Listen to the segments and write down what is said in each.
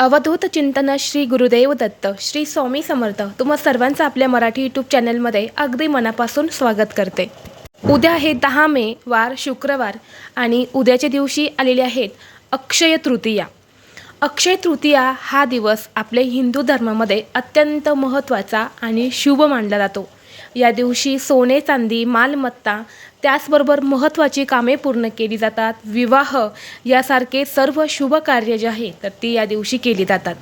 अवधूत चिंतन श्री गुरुदेव दत्त श्री स्वामी समर्थ तुम्हा सर्वांचं आपल्या मराठी यूट्यूब चॅनलमध्ये अगदी मनापासून स्वागत करते. उद्या आहे दहा मे वार शुक्रवार आणि उद्याच्या दिवशी आलेले आहेत अक्षय तृतीया. अक्षय तृतीया हा दिवस आपले हिंदू धर्मामध्ये अत्यंत महत्त्वाचा आणि शुभ मानला जातो. या दिवशी सोने चांदी मालमत्ता त्याचबरोबर महत्त्वाची कामे पूर्ण केली जातात. विवाह यासारखे सर्व शुभ कार्य जे आहे तर ती या दिवशी केली जातात.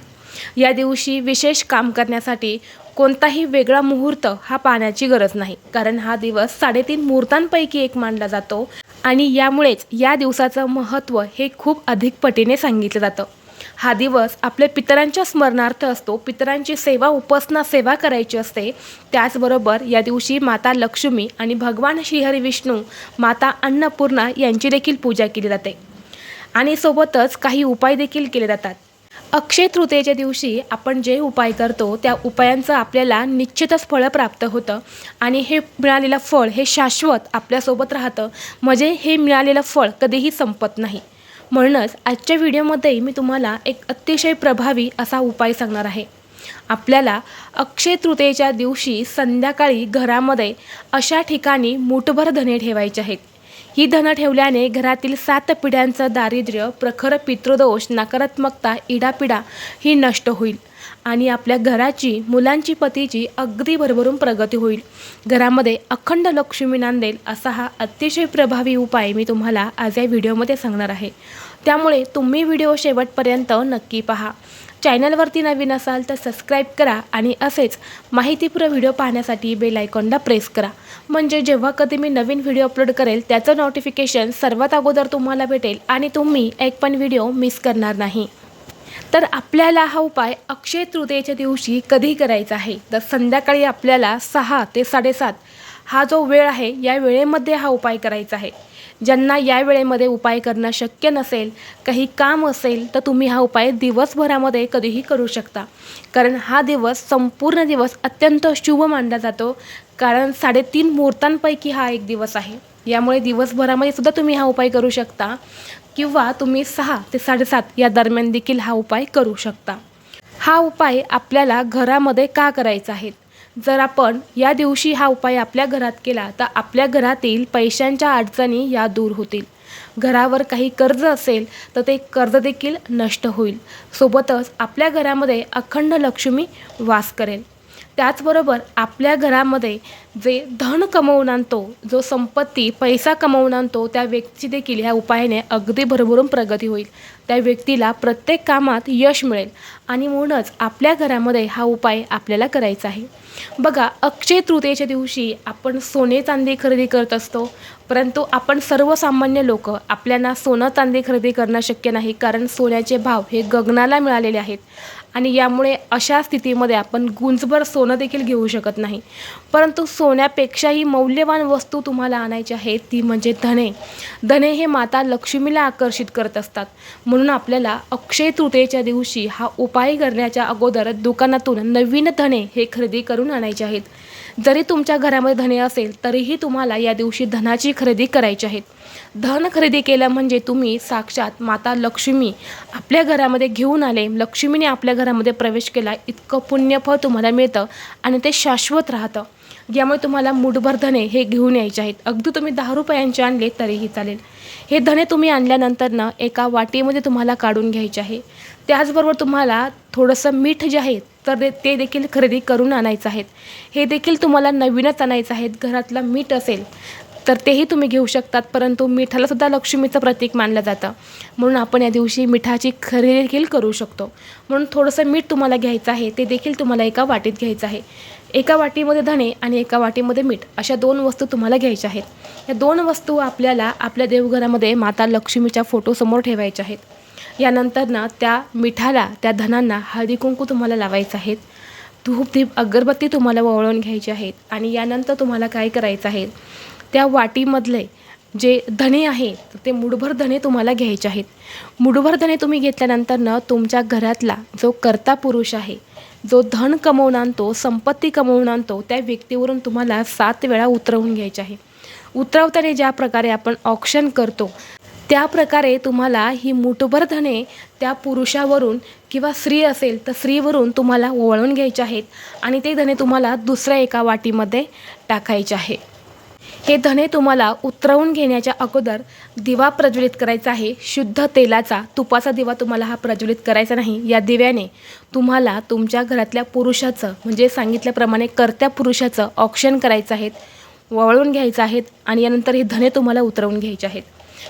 या दिवशी विशेष काम करण्यासाठी कोणताही वेगळा मुहूर्त हा पाहण्याची गरज नाही कारण हा दिवस साडेतीन मुहूर्तांपैकी एक मानला जातो आणि यामुळेच या दिवसाचं महत्त्व हे खूप अधिक पटीने सांगितलं जातं. हा दिवस आपल्या पितरांच्या स्मरणार्थ असतो. पितरांची सेवा उपासना सेवा करायची असते. त्याचबरोबर या दिवशी माता लक्ष्मी आणि भगवान श्रीहरी विष्णू माता अन्नपूर्णा यांची देखील पूजा केली जाते. आणि सोबतच काही उपाय देखील केले जातात. अक्षय तृतीयेच्या दिवशी आपण जे उपाय करतो त्या उपायांचं आपल्याला निश्चितच फळं प्राप्त होतं. आणि हे मिळालेलं फळ हे शाश्वत आपल्यासोबत राहतं. म्हणजे हे मिळालेलं फळ कधीही संपत नाही. म्हणूनच आजच्या व्हिडिओमध्ये मी तुम्हाला एक अतिशय प्रभावी असा उपाय सांगणार आहे. आपल्याला अक्षय तृतीयेच्या दिवशी संध्याकाळी घरामध्ये अशा ठिकाणी मुठभर धने ठेवायचे आहेत. ही धनं ठेवल्याने घरातील सात पिढ्यांचं दारिद्र्य प्रखर पितृदोष नकारात्मकता इडापिडा ही नष्ट होईल. आणि आपल्या घराची मुलांची पतीची अगदी भरभरून प्रगती होईल. घरामध्ये अखंड लक्ष्मी नांदेल असा हा अतिशय प्रभावी उपाय मी तुम्हाला आज या व्हिडिओमध्ये सांगणार आहे. त्यामुळे तुम्ही व्हिडिओ शेवटपर्यंत नक्की पहा. चॅनलवरती नवीन असाल तर सबस्क्राईब करा आणि असेच माहितीपूर्ण व्हिडिओ पाहण्यासाठी बेल आयकॉनला प्रेस करा. म्हणजे जेव्हा कधी मी नवीन व्हिडिओ अपलोड करेल त्याचं नोटिफिकेशन सर्वात अगोदर तुम्हाला भेटेल आणि तुम्ही एक पण व्हिडिओ मिस करणार नाही. तर आपल्याला हा उपाय अक्षय तृतीयेच्या दिवशी कधी करायचा आहे? तर संध्याकाळी आपल्याला सहा ते साडेसात हा जो वेळ आहे या वेळेमध्ये हा उपाय करायचा आहे. ज्यांना या वेळेमध्ये उपाय करणं शक्य नसेल काही काम असेल तर तुम्ही हा उपाय दिवसभरामध्ये कधीही करू शकता. कारण हा दिवस संपूर्ण दिवस अत्यंत शुभ मानला जातो. कारण साडेतीन मुहूर्तांपैकी हा एक दिवस आहे. यामुळे दिवसभरामध्ये सुद्धा तुम्ही हा उपाय करू शकता. किंवा तुम्ही सहा ते साडेसात या दरम्यान देखील हा उपाय करू शकता. हा उपाय आपल्याला घरामध्ये का करायचा आहे? जर आपण या दिवशी हा उपाय आपल्या घरात केला तर आपल्या घरातील पैशांच्या अडचणी या दूर होतील. घरावर काही कर्ज असेल तर ते कर्ज देखील नष्ट होईल. सोबतच आपल्या घरामध्ये अखंड लक्ष्मी वास करेल. त्याचबरोबर आपल्या घरामध्ये जे धन कमवून आणतो जो संपत्ती पैसा कमवून आणतो त्या व्यक्तीची देखील ह्या उपायाने अगदी भरभरून प्रगती होईल. त्या व्यक्तीला प्रत्येक कामात यश मिळेल आणि म्हणूनच आपल्या घरामध्ये हा उपाय आपल्याला करायचा आहे. बघा अक्षय तृतीयेच्या दिवशी आपण सोने चांदी खरेदी करत असतो परंतु आपण सर्वसामान्य लोक आपल्याला सोनं चांदी खरेदी करणं शक्य नाही कारण सोन्याचे भाव हे गगनाला मिळालेले आहेत. आणि यामुळे अशा स्थितीमध्ये आपण गुंजभर सोनं देखील घेऊ शकत नाही. परंतु सोन्यापेक्षाही मौल्यवान वस्तू तुम्हाला आणायची आहे ती म्हणजे धने. धने हे माता लक्ष्मीला आकर्षित करत असतात. म्हणून आपल्याला अक्षय तृतीयेच्या दिवशी हा उपाय करण्याच्या अगोदर दुकानातून नवीन धने हे खरेदी करून आणायचे आहेत. जरी तुमच्या घरामध्ये धने असेल तरीही तुम्हाला या दिवशी धनाची खरेदी करायची आहेत धन खरेदी केलं म्हणजे तुम्ही साक्षात माता लक्ष्मी आपल्या घरामध्ये घेऊन आले. लक्ष्मीने आपल्या घरामध्ये प्रवेश केला. इतकं पुण्यफळ तुम्हाला मिळतं आणि ते शाश्वत राहतं. यामुळे तुम्हाला मुठभर धने हे घेऊन यायचे आहेत. अगदी तुम्ही दहा रुपयांचे आणले तरीही चालेल. हे धने तुम्ही आणल्यानंतर ना एका वाटीमध्ये तुम्हाला काढून घ्यायचे आहे. त्याचबरोबर तुम्हाला थोडंसं मीठ जे आहे तर ते देखील खरेदी करून आणायचं आहेत. हे देखील तुम्हाला नवीनच आणायचं आहेत. घरातलं मीठ असेल तर तेही तुम्ही घेऊ शकतात. परंतु मिठाला सुद्धा लक्ष्मीचं प्रतीक मानलं जातं. म्हणून आपण या दिवशी मिठाची खरेदी देखील करू शकतो. म्हणून थोडंसं मीठ तुम्हाला घ्यायचं आहे ते देखील तुम्हाला एका वाटीत घ्यायचं आहे. एका वाटीमध्ये धणे आणि एका वाटीमध्ये मीठ अशा दोन वस्तू तुम्हाला घ्यायच्या आहेत. या दोन वस्तू आपल्याला आपल्या देवघरामध्ये माता लक्ष्मीच्या फोटोसमोर ठेवायच्या आहेत. यानंतर ना त्या मिठाला त्या धनांना हळदी कुंकू तुम्हाला लावायचं आहेत. धूप दीप अगरबत्ती तुम्हाला वळवून घ्यायची आहेत. आणि यानंतर तुम्हाला काय करायचं आहे? त्या वाटीमधले जे धणे आहेत ते मुठभर धणे तुम्हाला घ्यायचे आहेत. मुठभर धणे तुम्ही घेतल्यानंतर न तुमच्या घरातला जो कर्ता पुरुष आहे जो धन कमवून आणतो संपत्ती कमवून आणतो त्या व्यक्तीवरून तुम्हाला सात वेळा उतरवून घ्यायचे आहे. उतरवताना ज्या प्रकारे आपण ऑप्शन करतो त्या प्रकारे तुम्हाला ही मुठभर धने त्या पुरुषावरून किंवा स्त्री असेल तर स्त्रीवरून तुम्हाला वळून घ्यायचे आहेत आणि ते धने तुम्हाला दुसऱ्या एका वाटीमध्ये टाकायचे आहे. हे धणे तुम्हाला उतरवून घेण्याच्या अगोदर दिवा प्रज्वलित करायचा आहे. शुद्ध तेलाचा तुपाचा दिवा तुम्हाला हा प्रज्वलित करायचा नाही. या दिव्याने तुम्हाला तुमच्या घरातल्या पुरुषाचं म्हणजे सांगितल्याप्रमाणे कर्त्या पुरुषाचं ऑप्शन करायचं आहेत वळून घ्यायचं आहेत आणि यानंतर हे धणे तुम्हाला उतरवून घ्यायचे आहेत.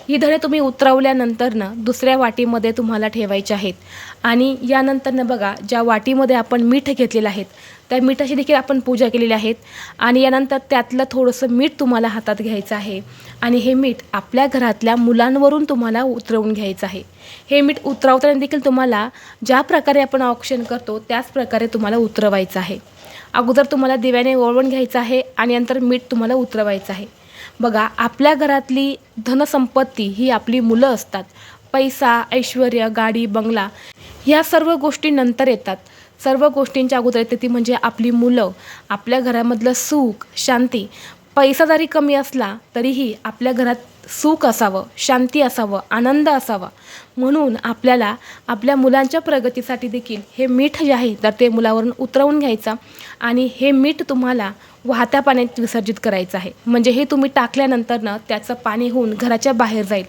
ही धडे तुम्ही उतरवल्यानंतर ना दुसऱ्या वाटीमध्ये तुम्हाला ठेवायचे आहेत. आणि यानंतरनं बघा ज्या वाटीमध्ये आपण मीठ घेतलेलं आहेत त्या मिठाची देखील आपण पूजा केलेली आहेत आणि यानंतर त्यातलं थोडंसं मीठ तुम्हाला हातात घ्यायचं आहे. आणि हे मीठ आपल्या घरातल्या मुलांवरून तुम्हाला उतरवून घ्यायचं आहे. हे मीठ उतरवताना देखील तुम्हाला ज्या प्रकारे आपण ऑप्शन करतो त्याच प्रकारे तुम्हाला उतरवायचं आहे. अगोदर तुम्हाला दिव्याने ओळवून घ्यायचं आहे आणि नंतर मीठ तुम्हाला उतरवायचं आहे. बघा आपल्या घरातली धनसंपत्ती ही आपली मुलं असतात. पैसा ऐश्वर गाडी बंगला ह्या सर्व गोष्टी नंतर येतात. सर्व गोष्टींच्या अगोदर येते ती म्हणजे आपली मुलं. आपल्या घरामधलं सुख शांती. पैसा जरी कमी असला तरीही आपल्या घरात सुख असावं शांती असावं आनंद असावा. म्हणून आपल्याला आपल्या मुलांच्या प्रगतीसाठी देखील हे मीठ जे आहे तर ते मुलावरून उतरवून घ्यायचं आणि हे मीठ तुम्हाला वाहत्या पाण्यात विसर्जित करायचं आहे. म्हणजे हे तुम्ही टाकल्यानंतर ना त्याचं पाणी होऊन घराच्या बाहेर जाईल.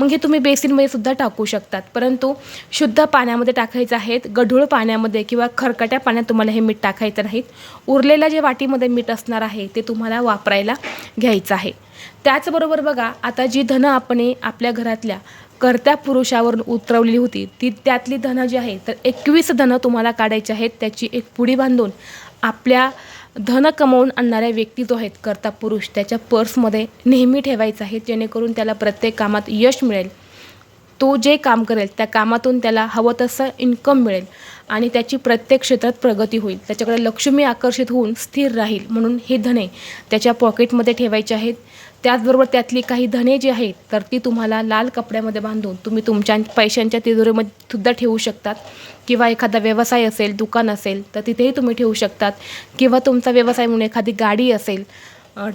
मग हे तुम्ही बेसिनमध्ये सुद्धा टाकू शकतात. परंतु शुद्ध पाण्यामध्ये टाकायचं आहेत गढूळ पाण्यामध्ये किंवा खरकट्या पाण्यात तुम्हाला हे मीठ टाकायचं नाहीत उरलेल्या जे वाटीमध्ये मीठ असणार आहे ते तुम्हाला वापरायला घ्यायचं आहे. त्याचबरोबर बघा आता जी धनं आपण आपल्या घरातल्या कर्त्या पुरुषावरून उतरवलेली होती ती त्यातली धनं जी आहे तर एकवीस धनं तुम्हाला काढायची आहेत त्याची एक पुडी बांधून आपल्या धन कमवून आणणाऱ्या व्यक्ती जो आहेत कर्ता पुरुष त्याच्या पर्समध्ये नेहमी ठेवायचा आहे जेणेकरून त्याला प्रत्येक कामात यश मिळेल. तो जे काम करेल त्या कामातून त्याला हवं तसं इन्कम मिळेल आणि त्याची प्रत्येक क्षेत्रात प्रगती होईल. त्याच्याकडे लक्ष्मी आकर्षित होऊन स्थिर राहील म्हणून हे धने त्याच्या पॉकेटमध्ये ठेवायचे आहेत. त्याचबरोबर त्यातली काही धने जी आहेत तर ती तुम्हाला लाल कपड्यामध्ये बांधून तुम्ही तुमच्या पैशांच्या तिजोरीमध्ये सुद्धा ठेवू शकतात. किंवा एखादा व्यवसाय असेल दुकान असेल तर तिथेही तुम्ही ठेवू शकतात. किंवा तुमचा व्यवसाय म्हणून एखादी गाडी असेल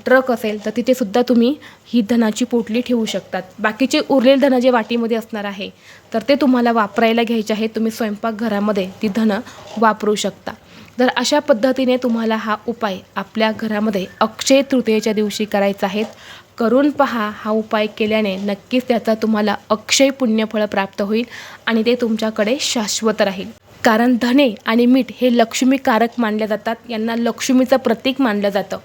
ट्रक असेल तर तिथेसुद्धा तुम्ही ही धनाची पोटली ठेवू शकतात. बाकीचे उरलेले धनं जे वाटीमध्ये असणार आहे तर ते तुम्हाला वापरायला घ्यायचे आहे. तुम्ही स्वयंपाकघरामध्ये ती धनं वापरू शकता. तर अशा पद्धतीने तुम्हाला हा उपाय आपल्या घरामध्ये अक्षय तृतीयेच्या दिवशी करायचा आहे. करून पहा हा उपाय केल्याने नक्कीच त्याचा तुम्हाला अक्षय पुण्यफळ प्राप्त होईल आणि ते तुमच्याकडे शाश्वत राहील. कारण धने आणि मीठ हे लक्ष्मीकारक मानल्या जातात. यांना लक्ष्मीचं प्रतीक मानलं जातं.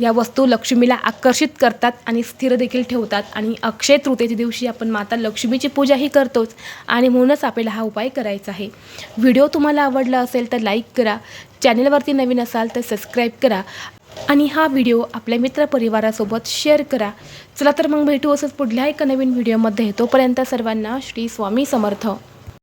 या वस्तू लक्ष्मीला आकर्षित करतात आणि स्थिर देखील ठेवतात. आणि अक्षय तृतीयेच्या दिवशी आपण माता लक्ष्मीची पूजाही करतोच आणि म्हणूनच आपल्याला हा उपाय करायचा आहे. व्हिडिओ तुम्हाला आवडला असेल तर लाईक करा चॅनलवरती नवीन असाल तर सबस्क्राईब करा आणि हा व्हिडिओ आपल्या मित्रपरिवारासोबत शेअर करा. चला तर मग भेटू असंच पुढल्या एका नवीन व्हिडिओमध्ये. तोपर्यंत सर्वांना श्री स्वामी समर्थ.